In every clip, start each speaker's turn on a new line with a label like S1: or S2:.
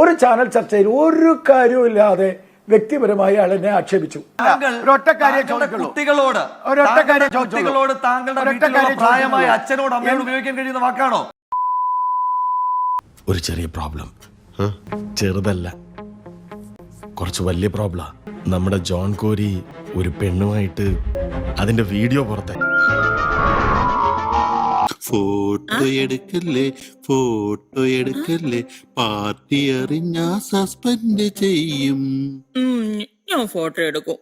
S1: ഒരു ചാനൽ ചർച്ചയിൽ ഒരു കാര്യവുമില്ലാതെ വ്യക്തിപരമായി അയാൾ എന്നെ ആക്ഷേപിച്ചു.
S2: കുട്ടികളോട് താങ്കളുടെ കുട്ടികളോട് താങ്കളുടെ
S1: ഒരൊറ്റ
S2: വീട്ടിലുള്ള
S1: കാര്യം
S2: പ്രായമായ അച്ഛനോട് അമ്മയോട് ഉപയോഗിക്കാൻ കഴിയുന്ന വാക്കാണോ?
S3: ഒരു ചെറിയ പ്രോബ്ലം ചെറുതല്ല. കുറച്ച് വലിയ പ്രോബ്ലം നമ്മുടെ ജോൺ കോരി ഒരു പെണ്ണുമായിട്ട് അതിന്റെ വീഡിയോ പുറത്തെ
S4: ഫോട്ടോ എടുക്കല്ലേ? ഫോട്ടോ എടുക്കല്ലേ? പാർട്ടി അറിഞ്ഞാ സസ്പെൻഡ് ചെയ്യും.
S5: ഞാൻ ഫോട്ടോ എടുക്കും.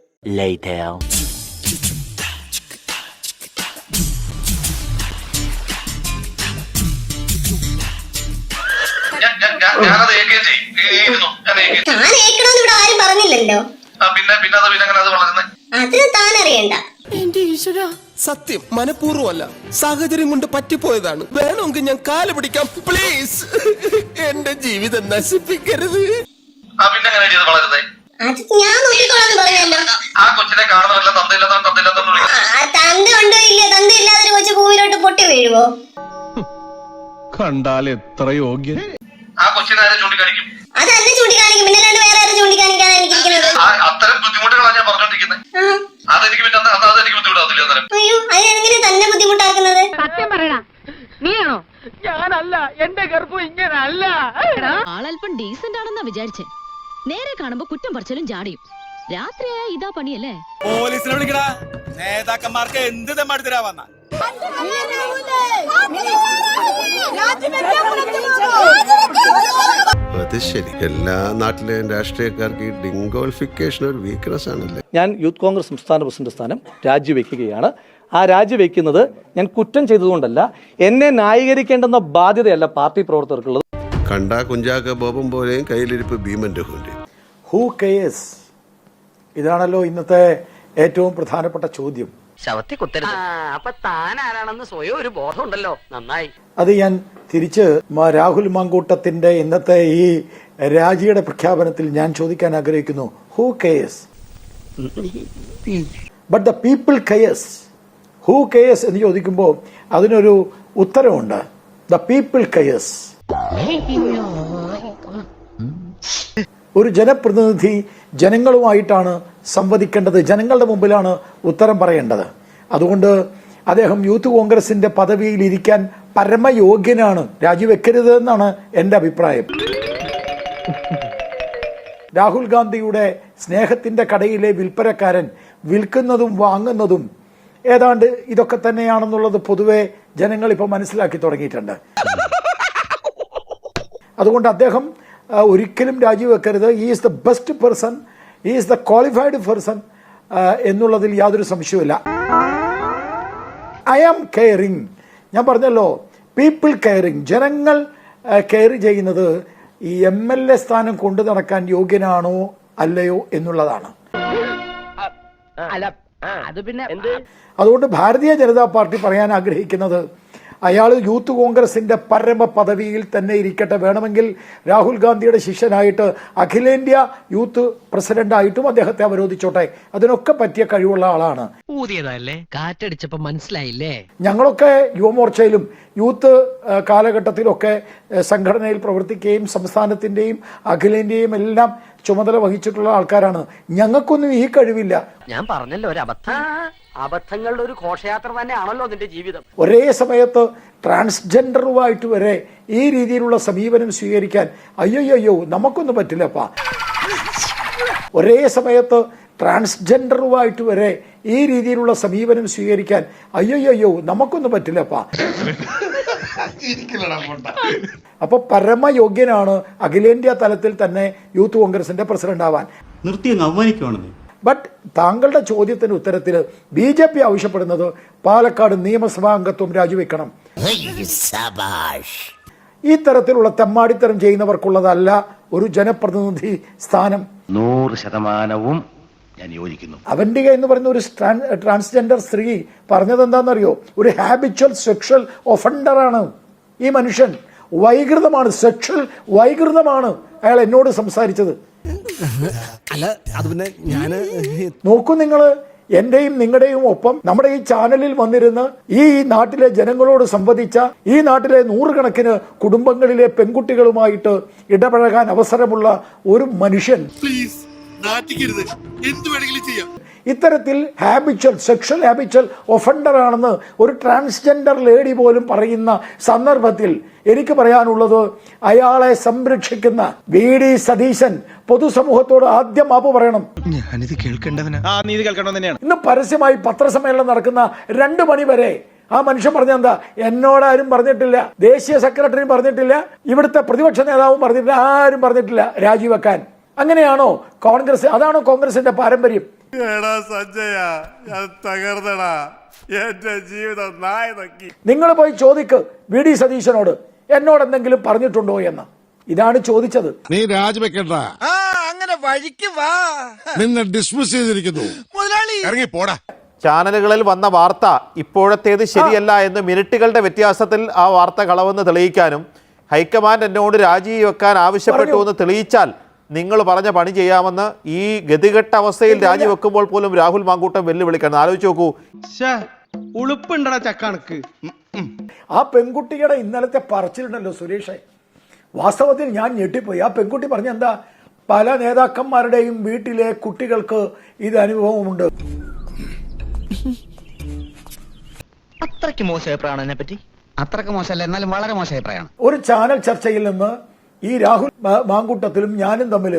S6: ഞാൻ- ഞാൻ- ഞാൻ- ഞാനത്
S7: പറഞ്ഞില്ലല്ലോ.
S6: പിന്നെ പിന്നെ അത് പിന്നെ അങ്ങനെ അത് വളരുന്നത്
S7: അത് താൻ അറിയണ്ട.
S8: സത്യം മനഃപൂർവമല്ല. സാഹചര്യം കൊണ്ട് പറ്റിപ്പോയതാണ്. വേണമെങ്കിൽ ഞാൻ കാൽ പിടിക്കാം. പ്ലീസ് എന്റെ ജീവിതം നശിപ്പിക്കരുത്.
S6: ആ കൊച്ചിനെ
S7: തന്ത ഉണ്ടോ ഇല്ല തന്ത ഇല്ലാതൊരു കൊച്ചു ഭൂമിയിലോട്ട് പൊട്ടി വീഴുവോ
S3: കണ്ടാൽ എത്ര യോഗ്യ
S6: ആ കൊച്ചിനെ ആരെ ചൂണ്ടിക്കാണിക്കും?
S7: അത് ചൂണ്ടിക്കാണിക്കും പിന്നെ വേറെ ആരും എനിക്കിരിക്കുന്നത്
S5: വിചാരിച്ചേ. നേരെ കാണുമ്പോ കുറ്റം പറിച്ചാലും ജാടിയും. രാത്രിയായ ഇതാ പണിയല്ലേ?
S8: പോലീസിനെ വിളിക്കടാ. നേതാക്കന്മാർക്ക് എന്ത് തെമ്മാടിത്തരാ വന്ന?
S4: അത് ശരി. എല്ലാ നാട്ടിലെയും രാഷ്ട്രീയക്കാർക്ക് ഈ ഡിങ്കോൾഫിക്കേഷൻ ഒരു വീക്ക്നെസ് ആണല്ലേ?
S9: ഞാൻ യൂത്ത് കോൺഗ്രസ് സംസ്ഥാന പ്രസിഡന്റ് സ്ഥാനം രാജിവെക്കുകയാണ്. ആ രാജിവെക്കുന്നത് ഞാൻ കുറ്റം ചെയ്തതുകൊണ്ടല്ല എന്നെ ന്യായീകരിക്കേണ്ടെന്ന ബാധ്യതയല്ല പാർട്ടി പ്രവർത്തകർക്കുള്ളത്.
S4: കണ്ടാ കുഞ്ചാക്ക ബോബം പോലെയും കയ്യിലിരിപ്പ് ഭീമന്റെ ഹൂന്റെയും
S1: ഹൂ കെയസ് ഇതാണല്ലോ ഇന്നത്തെ ഏറ്റവും പ്രധാനപ്പെട്ട ചോദ്യം.
S10: ശവത്തി കുത്തരുത്. അപ്പൊ താൻ ആരാണെന്ന് സ്വയം ഒരു ബോധം ഉണ്ടല്ലോ നന്നായി.
S1: അത് ഞാൻ തിരിച്ച് രാഹുൽ മാങ്കൂട്ടത്തിന്റെ ഇന്നത്തെ ഈ രാജിയുടെ പ്രഖ്യാപനത്തിൽ ഞാൻ ചോദിക്കാൻ ആഗ്രഹിക്കുന്നു. Who cares but the people cares who cares എന്ന് ചോദിക്കുമ്പോൾ അതിനൊരു ഉത്തരവുണ്ട്. ദ പീപ്പിൾ കെയസ് ഒരു ജനപ്രതിനിധി ജനങ്ങളുമായിട്ടാണ് സംവദിക്കേണ്ടത്. ജനങ്ങളുടെ മുമ്പിലാണ് ഉത്തരം പറയേണ്ടത്. അതുകൊണ്ട് അദ്ദേഹം യൂത്ത് കോൺഗ്രസിന്റെ പദവിയിൽ ഇരിക്കാൻ പരമയോഗ്യനാണ്. രാജിവെക്കരുത് എന്നാണ് എന്റെ അഭിപ്രായം. രാഹുൽ ഗാന്ധിയുടെ സ്നേഹത്തിന്റെ കടയിലെ വിൽപ്പനക്കാരൻ വിൽക്കുന്നതും വാങ്ങുന്നതും ഏതാണ്ട് ഇതൊക്കെ തന്നെയാണെന്നുള്ളത് പൊതുവെ ജനങ്ങൾ ഇപ്പോൾ മനസ്സിലാക്കി തുടങ്ങിയിട്ടുണ്ട്. അതുകൊണ്ട് അദ്ദേഹം ഒരിക്കലും രാജിവെക്കരുത്. Is the best person is the qualified person എന്നുള്ളതിൽ യാതൊരു സംശയവുമില്ല. ഐ ആം കെയറിങ് ഞാൻ പറഞ്ഞല്ലോ പീപ്പിൾ കെയറിങ് ജനങ്ങൾ കെയർ ചെയ്യുന്നത് ഈ എം എൽ എ സ്ഥാനം കൊണ്ടു നടക്കാൻ യോഗ്യനാണോ അല്ലയോ എന്നുള്ളതാണ്.
S10: അല്ല അത് പിന്നെ എന്ത്?
S1: അതുകൊണ്ട് ഭാരതീയ ജനതാ പാർട്ടി പറയാൻ ആഗ്രഹിക്കുന്നത് അയാൾ യൂത്ത് കോൺഗ്രസിന്റെ പരമ പദവിയിൽ തന്നെ ഇരിക്കട്ടെ. വേണമെങ്കിൽ രാഹുൽ ഗാന്ധിയുടെ ശിഷ്യനായിട്ട് അഖിലേന്ത്യാ യൂത്ത് പ്രസിഡന്റായിട്ടും അദ്ദേഹത്തെ അവരോധിച്ചോട്ടെ. അതിനൊക്കെ പറ്റിയ കഴിവുള്ള ആളാണ്.
S10: ഊതിയതല്ലേ? കാറ്റടിച്ചപ്പോ മനസ്സിലായില്ലേ?
S1: ഞങ്ങളൊക്കെ യുവമോർച്ചയിലും യൂത്ത് കാലഘട്ടത്തിലൊക്കെ സംഘടനയിൽ പ്രവർത്തിക്കുകയും സംസ്ഥാനത്തിന്റെയും അഖിലേന്ത്യയും എല്ലാം ചുമതല വഹിച്ചിട്ടുള്ള ആൾക്കാരാണ്. ഞങ്ങൾക്കൊന്നും ഈ കഴിവില്ല.
S10: ഞാൻ പറഞ്ഞല്ലോ ഒരു അബദ്ധം. അബദ്ധങ്ങളുടെ ഒരു ഘോഷയാത്ര തന്നെയാണല്ലോ നിന്റെ ജീവിതം.
S1: ഒരേ സമയത്ത് ട്രാൻസ്ജെൻഡറുമായിട്ട് വരെ ഈ രീതിയിലുള്ള സമീപനം സ്വീകരിക്കാൻ അയ്യോ നമുക്കൊന്നും പറ്റില്ലപ്പാ. ഒരേ സമയത്ത് ട്രാൻസ്ജെൻഡറുമായിട്ട് വരെ ഈ രീതിയിലുള്ള സമീപനം സ്വീകരിക്കാൻ അയ്യോ നമുക്കൊന്നും പറ്റില്ലപ്പാ. അപ്പൊ പരമയോഗ്യനാണ് അഖിലേന്ത്യാ തലത്തിൽ തന്നെ യൂത്ത് കോൺഗ്രസിന്റെ പ്രസിഡന്റ് ആവാൻ.
S11: നിർത്തി അങ്ങ് അവമാനിക്കുവാണെന്നേ.
S1: ബട്ട് താങ്കളുടെ ചോദ്യത്തിന് ഉത്തരത്തിൽ ബി ജെ പി ആവശ്യപ്പെടുന്നത് പാലക്കാട് നിയമസഭാ അംഗത്വം രാജിവെക്കണം. ഈ തരത്തിലുള്ള തെമ്മാടിത്തരം ചെയ്യുന്നവർക്കുള്ളതല്ല ഒരു ജനപ്രതിനിധി സ്ഥാനം.
S11: നൂറ് ശതമാനവും ഞാൻ യോജിക്കുന്നു.
S1: അവന്തിക എന്ന് പറയുന്ന ഒരു ട്രാൻസ്ജെൻഡർ സ്ത്രീ പറഞ്ഞത് എന്താണെന്നറിയോ ഒരു ഹാബിച്വൽ സെക്ഷൽ ഒഫൻഡറാണ് ഈ മനുഷ്യൻ. വൈകൃതമാണ് സെക്ഷൽ വൈകൃതമാണ് അയാൾ എന്നോട് സംസാരിച്ചത്.
S8: അല്ല അത് പിന്നെ ഞാൻ
S1: നോക്കൂ നിങ്ങൾ എന്റെയും നിങ്ങളുടെയും ഒപ്പം നമ്മുടെ ഈ ചാനലിൽ വന്നിരുന്ന് ഈ നാട്ടിലെ ജനങ്ങളോട് സംവദിച്ച ഈ നാട്ടിലെ നൂറുകണക്കിന് കുടുംബങ്ങളിലെ പെൺകുട്ടികളുമായിട്ട് ഇടപഴകാൻ അവസരമുള്ള ഒരു മനുഷ്യൻ.
S8: പ്ലീസ് നാട്ടിക്കരുത് എന്ത് വേണമെങ്കിലും ചെയ്യാം.
S1: ഇത്തരത്തിൽ ഹാബിച്വൽ സെക്ഷൽ ഹാബിച്വൽ ഒഫൻഡർ ആണെന്ന് ഒരു ട്രാൻസ്ജെൻഡർ ലേഡി പോലും പറയുന്ന സന്ദർഭത്തിൽ എനിക്ക് പറയാനുള്ളത് അയാളെ സംരക്ഷിക്കുന്ന വി ഡി സതീശൻ പൊതുസമൂഹത്തോട് ആദ്യം മാപ്പ് പറയണം.
S8: ഞാനിത്
S1: ഇന്ന് പരസ്യമായി പത്രസമ്മേളനം നടക്കുന്ന രണ്ട് മണി വരെ ആ മനുഷ്യൻ പറഞ്ഞ എന്താ? എന്നോടാരും പറഞ്ഞിട്ടില്ല. ദേശീയ സെക്രട്ടറിയും പറഞ്ഞിട്ടില്ല. ഇവിടുത്തെ പ്രതിപക്ഷ നേതാവും പറഞ്ഞിട്ടില്ല. ആരും പറഞ്ഞിട്ടില്ല രാജിവെക്കാൻ. അങ്ങനെയാണോ കോൺഗ്രസ്? അതാണോ കോൺഗ്രസിന്റെ പാരമ്പര്യം?
S8: എടാ സഞ്ജയ ഞാൻ തകർന്നടാ. എന്റെ ജീവിതം നായ
S1: നിങ്ങൾ പോയി ചോദിക്ക് വി ഡി സതീശനോട്. എന്നോട് എന്തെങ്കിലും പറഞ്ഞിട്ടുണ്ടോ എന്ന്. ഇതാണ് ചോദിച്ചത്.
S12: നീ രാജിവെക്കണ്ട.
S8: ആ അങ്ങനെ വഴിക്ക് വാ.
S12: നിന്നെ ഡിസ്മിസ് ചെയ്തിരിക്കുന്നു.
S8: മുതലാളി.
S12: ഇറങ്ങി പോടാ.
S13: ചാനലുകളിൽ വന്ന വാർത്ത ഇപ്പോഴത്തേത് ശരിയല്ല എന്ന് മിനിറ്റുകളുടെ വ്യത്യാസത്തിൽ ആ വാർത്ത കളവെന്ന് തെളിയിക്കാനും ഹൈക്കമാൻഡ് എന്നോട് രാജി വെക്കാൻ
S1: ആവശ്യപ്പെട്ടു
S13: എന്ന് തെളിയിച്ചാൽ നിങ്ങൾ പറഞ്ഞ പണി ചെയ്യാമെന്ന് ഈ ഗതികെട്ട അവസ്ഥയിൽ. രാജിവെക്കുമ്പോൾ പോലും രാഹുൽ മാങ്കൂട്ടം വെല്ലുവിളിക്കണം ആലോചിച്ച് നോക്കൂ.
S8: ഉളുപ്പുണ്ടടാ ചക്കണക്ക്.
S1: ആ പെൺകുട്ടിയുടെ ഇന്നലത്തെ പറച്ചിലുണ്ടല്ലോ സുരേഷെ. വാസ്തവത്തിൽ ഞാൻ ഞെട്ടിപ്പോയി. ആ പെൺകുട്ടി പറഞ്ഞ എന്താ? പല നേതാക്കന്മാരുടെയും വീട്ടിലെ കുട്ടികൾക്ക് ഇത് അനുഭവമുണ്ട്.
S10: അത്രയ്ക്ക് മോശം അഭിപ്രായമാണ് എന്നെ പറ്റി അത്രയ്ക്ക് മോശമല്ല എന്നാലും വളരെ മോശം അഭിപ്രായമാണ്.
S1: ഒരു ചാനൽ ചർച്ചയിൽ നിന്ന് ഈ രാഹുൽ മാങ്കൂട്ടത്തിലും ഞാനും തമ്മിൽ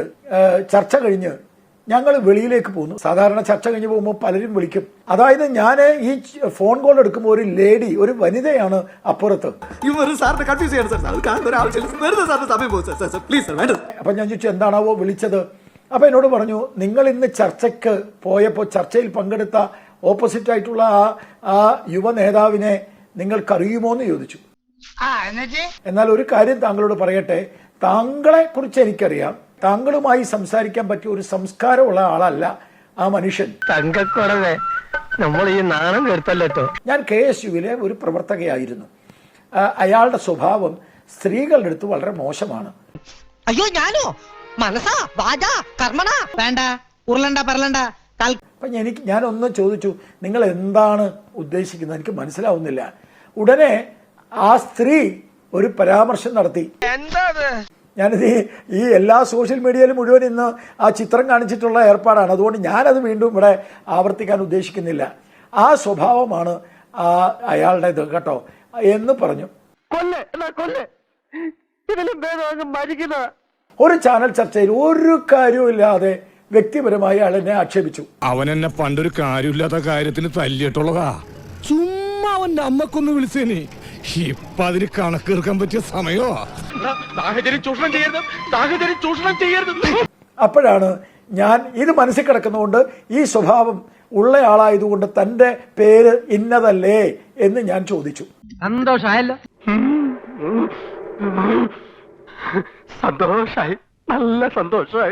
S1: ചർച്ച കഴിഞ്ഞ് ഞങ്ങൾ വെളിയിലേക്ക് പോകുന്നു. സാധാരണ ചർച്ച കഴിഞ്ഞ് പോകുമ്പോൾ പലരും വിളിക്കും. അതായത് ഞാൻ ഈ ഫോൺ കോൾ എടുക്കുമ്പോൾ ഒരു ലേഡി ഒരു വനിതയാണ് അപ്പുറത്ത്. അപ്പൊ ഞാൻ ചോദിച്ചു എന്താണാവോ വിളിച്ചത്? അപ്പൊ എന്നോട് പറഞ്ഞു നിങ്ങൾ ഇന്ന് ചർച്ചയ്ക്ക് പോയപ്പോൾ ചർച്ചയിൽ പങ്കെടുത്ത ഓപ്പോസിറ്റ് ആയിട്ടുള്ള ആ ആ യുവ നേതാവിനെ നിങ്ങൾക്കറിയുമോ എന്ന് ചോദിച്ചു എന്നാൽ ഒരു കാര്യം താങ്കളോട് പറയട്ടെ. താങ്കളെ കുറിച്ച് എനിക്കറിയാം. താങ്കളുമായി സംസാരിക്കാൻ പറ്റിയ ഒരു സംസ്കാരമുള്ള ആളല്ല ആ മനുഷ്യൻ.
S10: തങ്കക്കുറവേ നമ്മൾ ഈ നാണം കേട്ടല്ലോ
S1: ഞാൻ കെ എസ് യുവിലെ ഒരു പ്രവർത്തകയായിരുന്നു. അയാളുടെ സ്വഭാവം സ്ത്രീകളുടെ അടുത്ത് വളരെ മോശമാണ്.
S10: അയ്യോ ഞാനോ? മനസ്സാ വാജാ കർമ്മണ. വേണ്ട ഉരുളണ്ട പറലണ്ട
S1: അപ്പം എനിക്ക് ഞാൻ ഒന്ന് ചോദിച്ചു നിങ്ങൾ എന്താണ് ഉദ്ദേശിക്കുന്നത്? എനിക്ക് മനസ്സിലാവുന്നില്ല. ഉടനെ ആ സ്ത്രീ ഒരു പരാമർശം നടത്തി. ഞാനിത് ഈ- ഈ എല്ലാ സോഷ്യൽ മീഡിയയിലും മുഴുവൻ ഇന്ന് ആ ചിത്രം കാണിച്ചിട്ടുള്ള ഏർപ്പാടാണ്. അതുകൊണ്ട് ഞാനത് വീണ്ടും ഇവിടെ ആവർത്തിക്കാൻ ഉദ്ദേശിക്കുന്നില്ല. ആ സ്വഭാവമാണ് ആ അയാളുടേത് കേട്ടോ എന്ന് പറഞ്ഞു. ഒരു ചാനൽ ചർച്ചയിൽ ഒരു കാര്യവും ഇല്ലാതെ വ്യക്തിപരമായി അയാൾ എന്നെ ആക്ഷേപിച്ചു.
S12: അവൻ എന്നെ പണ്ടൊരു കാര്യമില്ലാത്ത കാര്യത്തിന് തല്ലിയിട്ടുള്ളതാ. ചുമ്മാ അവന്റെ അമ്മക്കൊന്ന് വിളിച്ചേനി. ഇപ്പൊ അതിന് കണക്കേർക്കാൻ പറ്റിയ സമയോ
S8: സാഹചര്യം ചൂഷണം ചെയ്യരുത്? സാഹചര്യം ചൂഷണം ചെയ്യരുത്.
S1: അപ്പോഴാണ് ഞാൻ ഇത് മനസ്സിൽ കിടക്കുന്നതുകൊണ്ട് ഈ സ്വഭാവം ഉള്ള ഉള്ളയാളായതുകൊണ്ട് തന്റെ പേര് ഇന്നതല്ലേ എന്ന് ഞാൻ ചോദിച്ചു.
S10: സന്തോഷായല്ലോ സന്തോഷായി. നല്ല സന്തോഷായി.